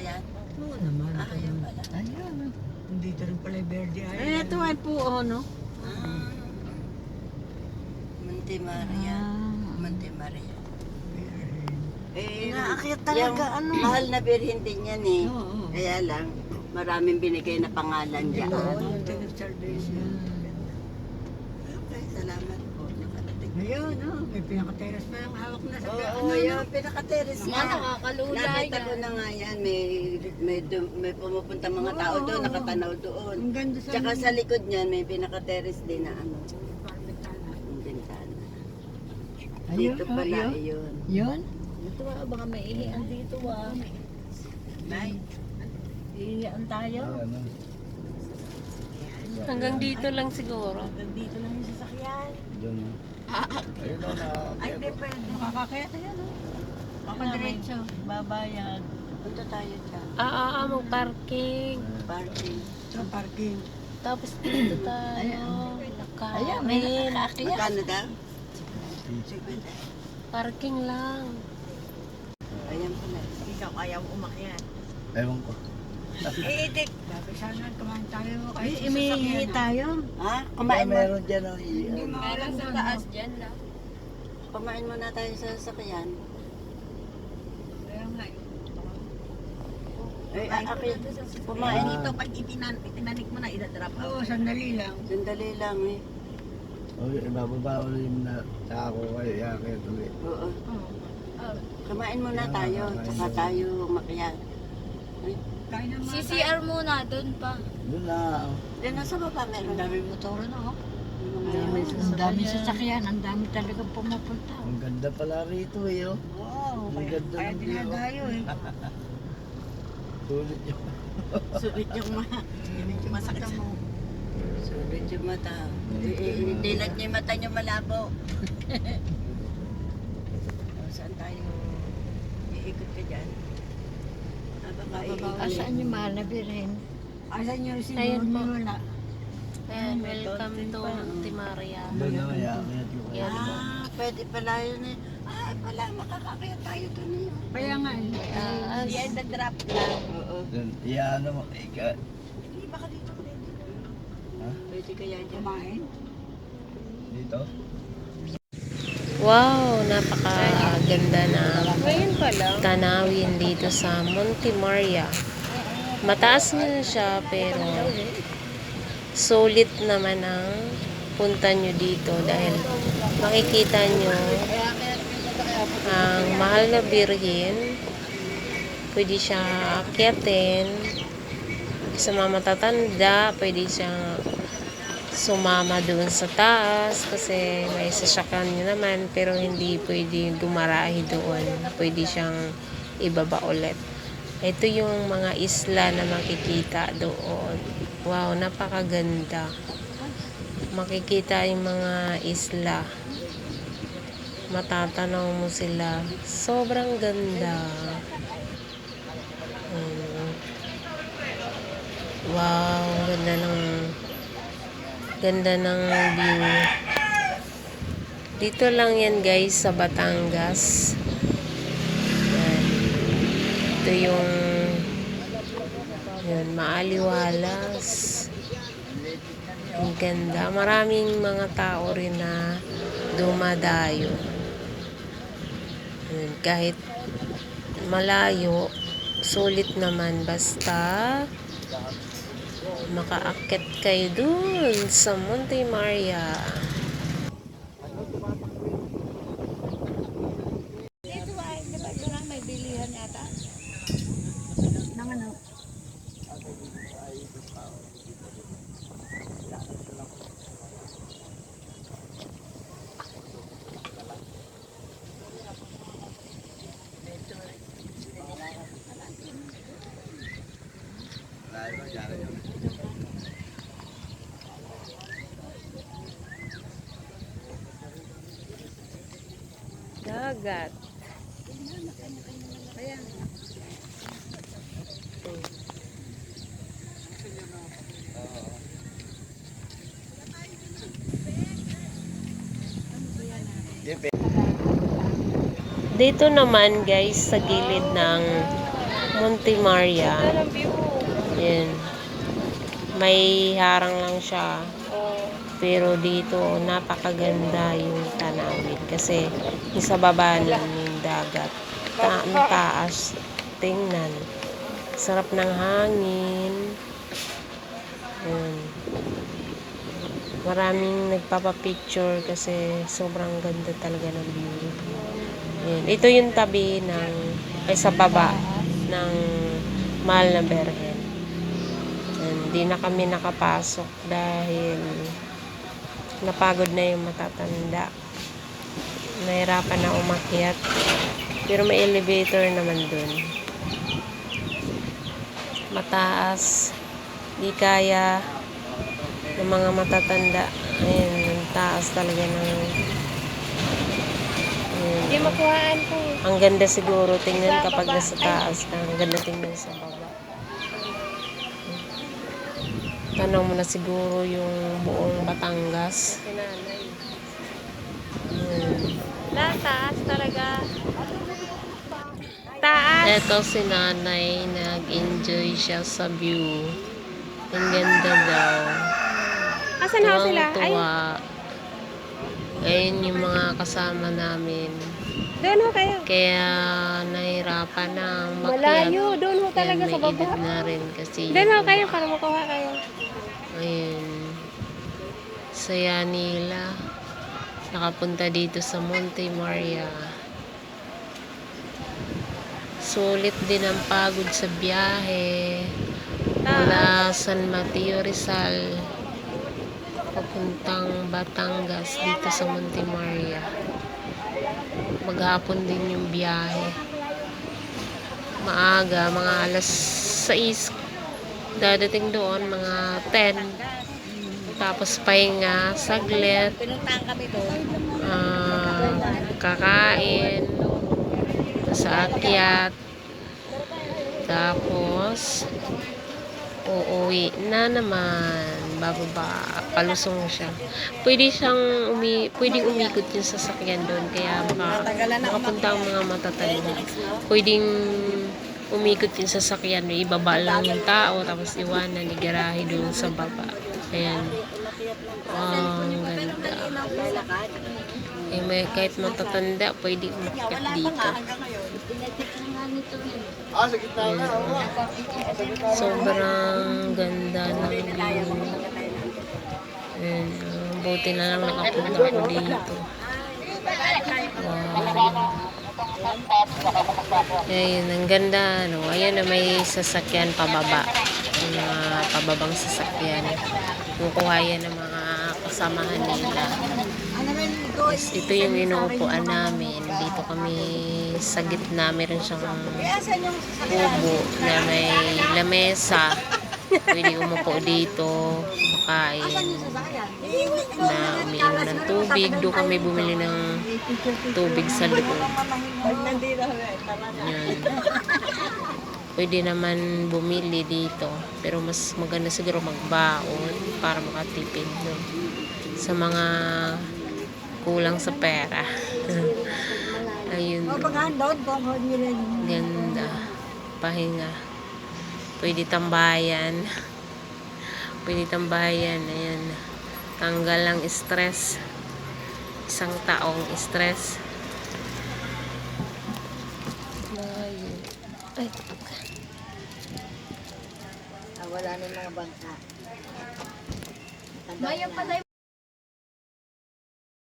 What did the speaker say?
sasakyan? Oo naman. Ah, ayun pala. Ayun. Dito rin pala yung Verde Island. Eh, ito ay po, oh, no? Ah. Monte Maria. Ah. Monte Maria. Eh, Inaakyat talaga, yung ano? Mahal na birhin din yan eh. Oo, oo. Kaya lang, maraming binigay na pangalan dyan. Oo, Mountain of Salvation. Okay, salamat Ngayon, no, may pinaka-terrace pa yung hawak na sa Oo, ano, oh, yung pinaka-terrace Mga na. nakakalula Nakita yan. ko na nga yan, may, may, dum- may pumupunta mga tao Oo, doon, oo. nakatanaw doon. Ang ganda sa Tsaka sa likod niyan, may pinaka-terrace din na ano, yung bintana. Ayun, Dito pala, ayun. ayun. Yun? Ito ah, baka may ihian dito ah. Nay, Ihian tayo. Hanggang dito lang siguro. Hanggang dito lang yung sasakyan. Ay, di pwede. Makakakita yan, oh. Papadiretso. Babayad. Punta tayo dyan. Ah, ah, ah, mag-parking. Parking. Sa parking. Tapos dito tayo. Ayan, may nakakakita. Magkano daw? Parking lang. Ayan pala. Ikaw ayaw umakyat. Ewan ko. Dik. Sabi sana kumain tayo kahit Ay, imihingi ah. tayo. Ha? Kumain mo. meron dyan ang Hindi mo Meron sa taas dyan lang. Kumain muna tayo sa sasakyan. Kaya nga, eh. Eh, akin. Kumain Dito, pag itinan, itinanik mo na, idadrop Oo, out. sandali lang. Sandali lang eh. O, ibababa ulit na sa ako kayo, yakit ulit. Oo. Ah, Kumain muna tayo, tsaka tayo naman tayo. CCR muna, doon pa. Doon na. Yan, nasa baba Ang meron. dami motor na, oh. Ang dami Ang dami sasakyan, ang dami talaga pumupunta. Ang ganda pala rito eh. Oh. Oo, Ang kaya, ganda kaya ng view. dinadayo eh. Sulit yun. Sulit yung mata. Masakit sa Sulit yung mata. Hindi lang niya yung mata niyo malabo. O, Saan tayo? Iikot ka dyan. Ah. Asaan yung mahal na birin? Asan yung si Ayun po. Wala. Ayan, welcome to. Yan po. Ah, pwede pala yun eh. Ay, pala, makakakaya tayo doon eh. Kaya nga eh. Taas. Yan, dadrop lang. Oo. Doon, iyaano mo. Ika. Hindi, baka dito pwede. Ha? Pwede kaya dyan. Kumain. Dito? Wow, napakaganda na tanawin dito sa Monte Maria. Mataas nga siya pero sulit naman ang punta nyo dito dahil makikita nyo ang mahal na birhin. Pwede siya akyatin. Sa mga matatanda, pwede siyang sumama doon sa taas kasi may sasakyan niya naman pero hindi pwede gumarahi doon. Pwede siyang ibaba ulit. Ito yung mga isla na makikita doon. Wow, napakaganda. Makikita yung mga isla. Matatanaw mo sila. Sobrang ganda. Ayun. Wow, ganda ng Ganda ng view. Dito lang yan guys sa Batangas. Yan. Ito yung yun, maaliwalas. Ang ganda. Maraming mga tao rin na dumadayo. Yun, kahit malayo, sulit naman basta makaakyat kayo dun sa Monte Maria. Dito ay, di ba ito lang may bilihan yata? Nang ano. Dagat. Dito naman guys sa gilid ng Monte Maria. Yan. May harang lang siya. Pero dito, napakaganda yung tanawin. Kasi, sa baba nun, yung dagat. Ta ang taas. Tingnan. Sarap ng hangin. Yan. Maraming nagpapapicture kasi sobrang ganda talaga ng view. Yan. Ito yung tabi ng, ay sa baba ng mahal na Berhen. Hindi na kami nakapasok dahil napagod na yung matatanda. Nahirapan na umakyat. Pero may elevator naman dun. Mataas. Di kaya ng mga matatanda. Ayun, yung taas talaga ng... Hindi makuhaan po. Ang ganda siguro tingnan kapag nasa taas ka. Ang ganda tingnan sa baba. Tanong mo na siguro yung buong Batangas. Hmm. Taas talaga. Taas. Eto si nanay, nag-enjoy siya sa view. Ang ganda daw. Asan ho sila? Tuwa. Ayun yung mga kasama namin. doon ho kayo. Kaya nahirapan na makyat. Malayo. Doon ho talaga sa baba. na rin kasi. Doon ho kayo para makuha kayo. Saya nila. Nakapunta dito sa Monte Maria. Sulit din ang pagod sa biyahe. Mula San Mateo Rizal. Papuntang Batangas dito sa Monte Maria. Maghapon din yung biyahe. Maaga, mga alas 6 dadating doon mga 10 tapos pahinga saglit. Pinuntahan kami doon. ah, kakain sa akyat tapos uuwi na naman. Bababa palusong siya. Pwede siyang umi pwedeng umikot yung sasakyan doon kaya maka, makapunta ang mga matatanda. Pwedeng umikot yung sasakyan ibaba lang yung tao tapos iwanan ni garahe doon sa baba ayan. Wow ang ganda eh, may, kahit matatanda pwede umakyat dito. Ah, oo. sobrang ganda ng view. Ayan, ah, buti na lang nakapunta ako dito. Wow. Ayun, ang ganda, no? Ayan na may sasakyan pababa. Mga pababang sasakyan. Kukuha yan ng mga kasamahan nila. Yes, ito yung inuupuan namin. Dito kami sa gitna. Meron siyang kubo na may lamesa. Pwede umupo dito, makain, na umiinom ng tubig. Doon kami bumili ng tubig sa loob. Yan. Pwede naman bumili dito. Pero mas maganda siguro magbaon para makatipid no? sa mga kulang sa pera. Ayun. Nila Ganda. Pahinga. Pwede tambayan. Pwede tambayan. Ayan. Tanggal ang stress. Isang taong stress. Ay, wala na yung mga bangka. Maya pala